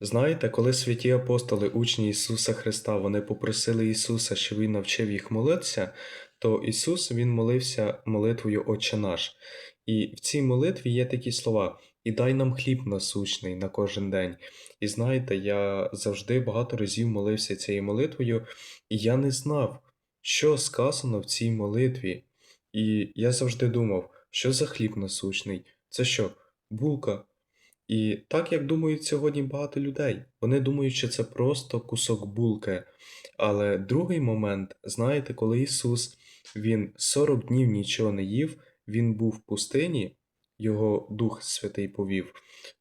Знаєте, коли святі апостоли, учні Ісуса Христа, вони попросили Ісуса, щоб Він навчив їх молитися, то Ісус Він молився молитвою Отче наш. І в цій молитві є такі слова: І дай нам хліб насущний на кожен день. І знаєте, я завжди багато разів молився цією молитвою, і я не знав, що сказано в цій молитві. І я завжди думав, що за хліб насущний? Це що, булка? І так як думають сьогодні багато людей. Вони думають, що це просто кусок булки. Але другий момент, знаєте, коли Ісус Він 40 днів нічого не їв, Він був в пустині, його Дух Святий повів,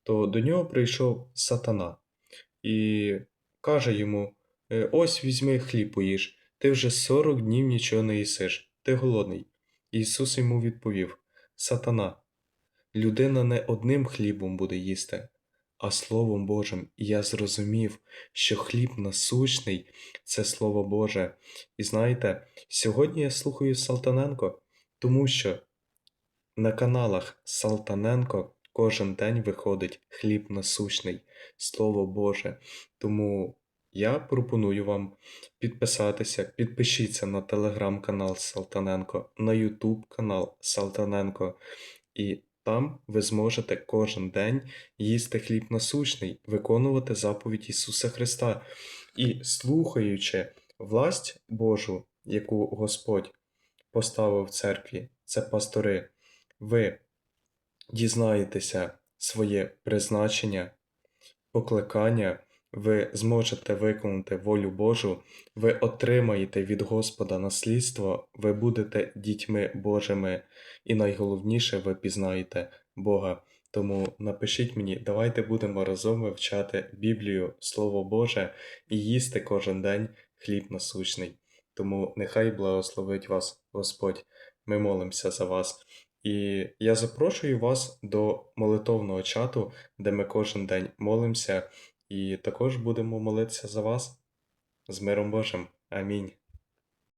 то до нього прийшов сатана і каже йому: «Е, Ось візьми хліб поїж, ти вже 40 днів нічого не їсиш, ти голодний. Ісус йому відповів: Сатана. Людина не одним хлібом буде їсти, а Словом Божим. І я зрозумів, що хліб насущний це Слово Боже. І знаєте, сьогодні я слухаю Салтаненко, тому що на каналах Салтаненко кожен день виходить хліб насущний, Слово Боже. Тому я пропоную вам підписатися, підпишіться на телеграм-канал Салтаненко, на Ютуб канал Салтаненко. І там ви зможете кожен день їсти хліб насущний, виконувати заповідь Ісуса Христа. І слухаючи власть Божу, яку Господь поставив в церкві, це пастори, ви дізнаєтеся своє призначення, покликання, ви зможете виконати волю Божу, ви отримаєте від Господа наслідство, ви будете дітьми Божими, і найголовніше, ви пізнаєте Бога. Тому напишіть мені, давайте будемо разом вивчати Біблію, Слово Боже і їсти кожен день хліб насущний. Тому нехай благословить вас Господь. Ми молимося за вас. І я запрошую вас до молитовного чату, де ми кожен день молимося, і також будемо молитися за вас з миром Божим. Амінь.